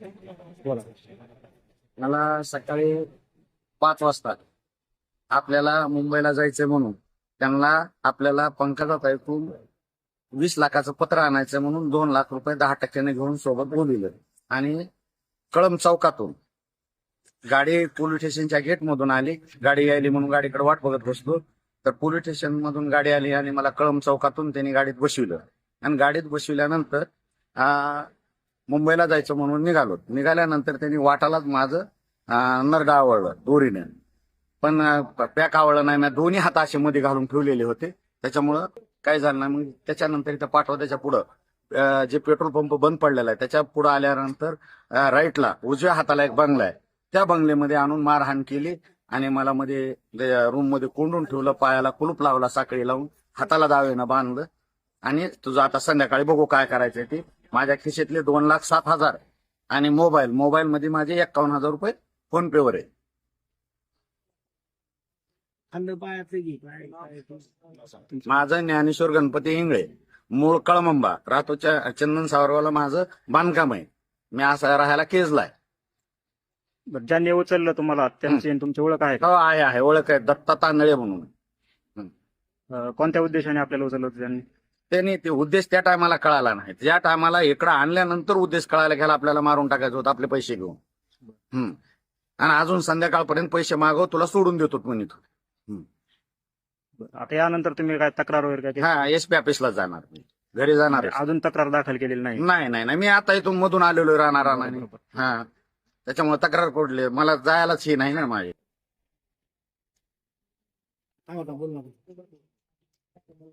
बोला. मला सकाळी पाच वाजता आपल्याला मुंबईला जायचंय म्हणून त्यांना आपल्याला पंकजात ऐकून वीस लाखाचं पत्र आणायचं म्हणून दोन लाख रुपये दहा टक्क्याने घेऊन सोबत बोलिलं आणि कळम चौकातून गाडी पोलीस स्टेशनच्या गेट मधून आली. गाडी यायली म्हणून गाडीकडे वाट बघत बसलो. तर पोलीस स्टेशन मधून गाडी आली आणि मला कळम चौकातून त्यांनी गाडीत बसविलं. आणि गाडीत बसविल्यानंतर मुंबईला जायचं म्हणून निघालो. निघाल्यानंतर त्यांनी वाटालाच माझं नरडा आवडलं दोरीने. पण पॅक आवडलं नाही ना दोन्ही हात असे मध्ये घालून ठेवलेले होते. त्याच्यामुळं काय झालं नाही मग त्याच्यानंतर इथं पाठवा त्याच्या पुढं जे पेट्रोल पंप बंद पडलेला आहे त्याच्या पुढं आल्यानंतर राईटला उजव्या हाताला एक बंगला आहे. त्या बंगल्यामध्ये आणून मारहाण केली आणि मला मध्ये रूममध्ये कोंडून ठेवलं पायाला कुलूप लावला साखळी लावून हाताला दावेनं बांधलं. आणि तुझं आता संध्याकाळी बघू काय करायचंय ते. माझ्या खिशेतले दोन लाख सात हजार आणि मोबाईल मोबाईल मध्ये माझे एक्कावन्न हजार रुपये फोन पे वर आहे. माझं ज्ञानेश्वर गणपती इंगळे मूळ कळमंबा राहतो च- चंदन सावरवाला माझं बांधकाम आहे. मी असं राहायला केजलाय ज्यांनी उचललं तुम्हाला त्यांची आणि तुमची ओळख आहे का? हो आहे आहे. ओळख आहे. दत्ता तांदळे म्हणून. अं, कोणत्या उद्देशाने आपल्याला उचललं होतं त्यांनी? त्यांनी ते उद्देश त्या टायमाला कळाला नाही. त्या टायमाला इकडं आणल्यानंतर उद्देश कळायला गेला आपल्याला मारून टाकायचं होतं आपले पैसे घेऊन. हम्म. आणि अजून संध्याकाळपर्यंत पैसे मागव तुला सोडून देतो म्हणे तू. बरं, आता यानंतर तुम्ही काय तक्रार वगैरे काय? हा एस पी ऑफिसला जाणार मी. घरी जाणार आहे. अजून तक्रार दाखल केलेली नाही. नाही नाही नाही. मी आता इथून मधून आलेलो राहणार नाही. हा. त्याच्यामुळे तक्रार पडली. मला जायलाच हे नाही ना माझे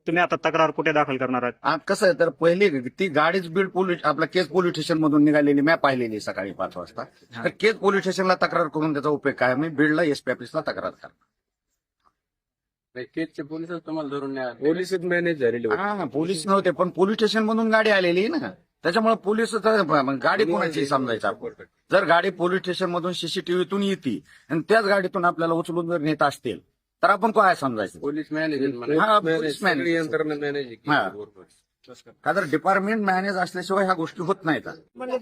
तुम्ही आता तक्रार कुठे दाखल करणार आहात? आ, कसं आहे तर पहिली ती गाडीच बीड पोलीस आपल्या केज पोलीस स्टेशन मधून निघालेली मी पाहिलेली सकाळी पाच वाजता. तर केज पोलीस स्टेशनला तक्रार करून त्याचा उपयोग काय? मी बीडला एसपी ऑफिसला तक्रार करणार. केसचे पोलिसच तुम्हाला धरून न्या पोलिसच मॅनेज झालेले होते. हा पोलीस नव्हते पण पोलीस स्टेशन मधून गाडी आलेली ना. त्याच्यामुळे पोलीस गाडी कोणाची समजायचं आपण? जर गाडी पोलीस स्टेशन मधून सीसीटीव्हीतून येते आणि त्याच गाडीतून आपल्याला उचलून जर नेत असतील तर आपण काय समजायचं. पोलीस मॅनेज हा, पोलीस मॅनेज. यंत्रणा मॅनेज. हा. का तर डिपार्टमेंट मॅनेज असल्याशिवाय ह्या गोष्टी होत नाहीत. म्हणजे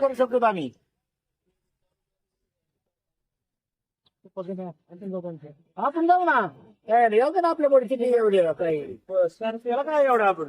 करू शकतो आम्ही? आपण जाऊ ना. ना आपल्या एवढी आहे, काय त्याला काय एवढं आपण?